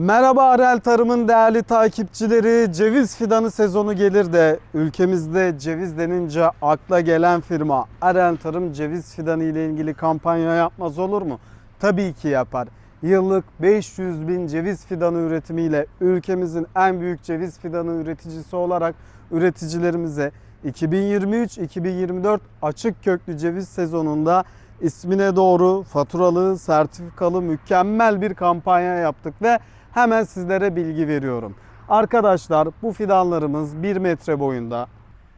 Merhaba Arel Tarım'ın değerli takipçileri. Ceviz fidanı sezonu gelir de ülkemizde ceviz denince akla gelen firma Arel Tarım ceviz fidanı ile ilgili kampanya yapmaz olur mu? Tabii ki yapar. Yıllık 500 bin ceviz fidanı üretimiyle ülkemizin en büyük ceviz fidanı üreticisi olarak üreticilerimize 2023-2024 açık köklü ceviz sezonunda ismine doğru faturalı, sertifikalı mükemmel bir kampanya yaptık ve hemen sizlere bilgi veriyorum. Arkadaşlar bu fidanlarımız 1 metre boyunda.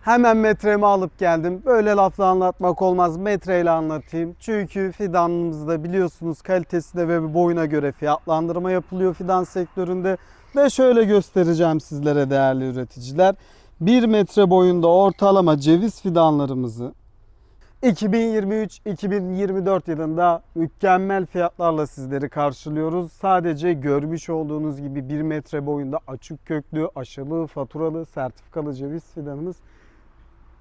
Hemen metremi alıp geldim. Böyle lafla anlatmak olmaz. Metreyle anlatayım. Çünkü fidanımızda biliyorsunuz kalitesine ve boyuna göre fiyatlandırma yapılıyor fidan sektöründe. Ve şöyle göstereceğim sizlere değerli üreticiler. 1 metre boyunda ortalama ceviz fidanlarımızı 2023-2024 yılında mükemmel fiyatlarla sizleri karşılıyoruz. Sadece görmüş olduğunuz gibi 1 metre boyunda açık köklü, aşılı, faturalı, sertifikalı ceviz fidanımız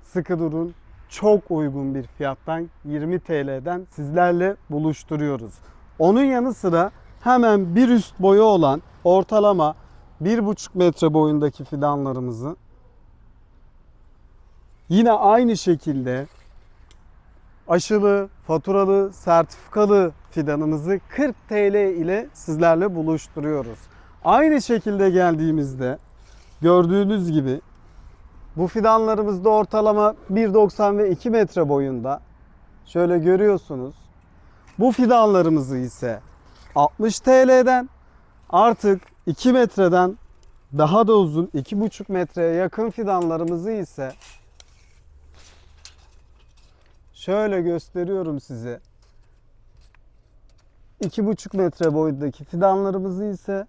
sıkı durun çok uygun bir fiyattan 20 TL'den sizlerle buluşturuyoruz. Onun yanı sıra hemen bir üst boyu olan ortalama 1,5 metre boyundaki fidanlarımızı yine aynı şekilde aşılı, faturalı, sertifikalı fidanımızı 40 TL ile sizlerle buluşturuyoruz. Aynı şekilde geldiğimizde gördüğünüz gibi bu fidanlarımızda ortalama 1.90 ve 2 metre boyunda. Şöyle görüyorsunuz. Bu fidanlarımızı ise 60 TL'den artık 2 metreden daha da uzun 2,5 metreye yakın fidanlarımızı ise Şöyle gösteriyorum size. 2,5 metre boyundaki fidanlarımızı ise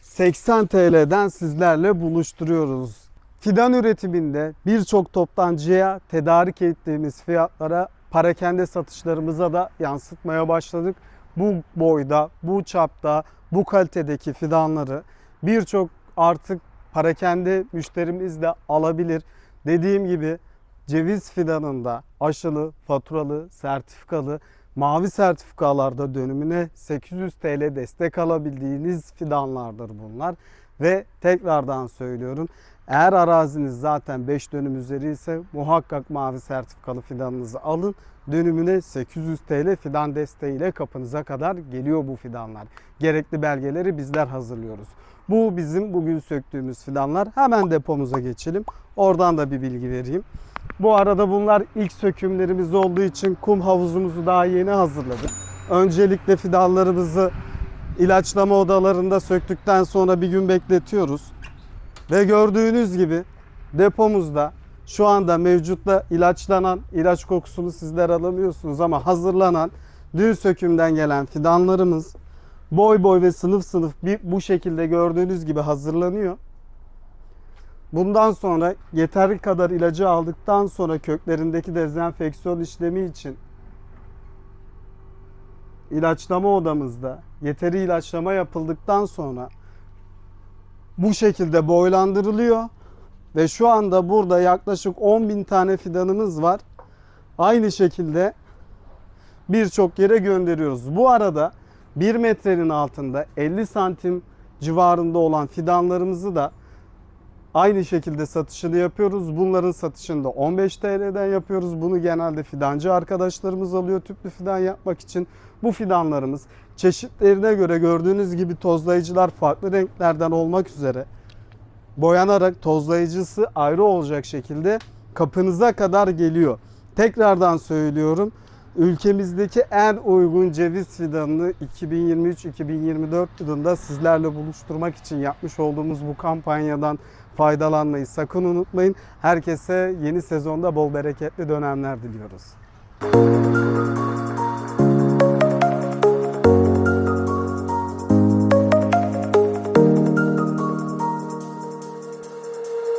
80 TL'den sizlerle buluşturuyoruz. Fidan üretiminde birçok toptancıya tedarik ettiğimiz fiyatlara parakende satışlarımıza da yansıtmaya başladık. Bu boyda, bu çapta, bu kalitedeki fidanları birçok artık parakende müşterimiz de alabilir. Dediğim gibi ceviz fidanında aşılı, faturalı, sertifikalı, mavi sertifikalarda dönümüne 800 TL destek alabildiğiniz fidanlardır bunlar. Ve tekrardan söylüyorum eğer araziniz zaten 5 dönüm üzeri ise muhakkak mavi sertifikalı fidanınızı alın. Dönümüne 800 TL fidan desteğiyle kapınıza kadar geliyor bu fidanlar. Gerekli belgeleri bizler hazırlıyoruz. Bu bizim bugün söktüğümüz fidanlar. Hemen depomuza geçelim. Oradan da bir bilgi vereyim. Bu arada bunlar ilk sökümlerimiz olduğu için kum havuzumuzu daha yeni hazırladık. Öncelikle fidanlarımızı ilaçlama odalarında söktükten sonra bir gün bekletiyoruz. Ve gördüğünüz gibi depomuzda şu anda mevcutta ilaçlanan, ilaç kokusunu sizler alamıyorsunuz ama hazırlanan dün sökümden gelen fidanlarımız boy boy ve sınıf sınıf bir, bu şekilde gördüğünüz gibi hazırlanıyor. Bundan sonra yeterli kadar ilacı aldıktan sonra köklerindeki dezenfeksiyon işlemi için ilaçlama odamızda yeteri ilaçlama yapıldıktan sonra bu şekilde boylandırılıyor ve şu anda burada yaklaşık 10 bin tane fidanımız var. Aynı şekilde birçok yere gönderiyoruz. Bu arada 1 metrenin altında 50 santim civarında olan fidanlarımızı da Aynı şekilde satışını yapıyoruz. Bunların satışını da 15 TL'den yapıyoruz. Bunu genelde fidancı arkadaşlarımız alıyor tüplü fidan yapmak için. Bu fidanlarımız çeşitlerine göre gördüğünüz gibi tozlayıcılar farklı renklerden olmak üzere boyanarak tozlayıcısı ayrı olacak şekilde kapınıza kadar geliyor. Tekrardan söylüyorum. Ülkemizdeki en uygun ceviz fidanını 2023-2024 yılında sizlerle buluşturmak için yapmış olduğumuz bu kampanyadan faydalanmayı sakın unutmayın. Herkese yeni sezonda bol bereketli dönemler diliyoruz.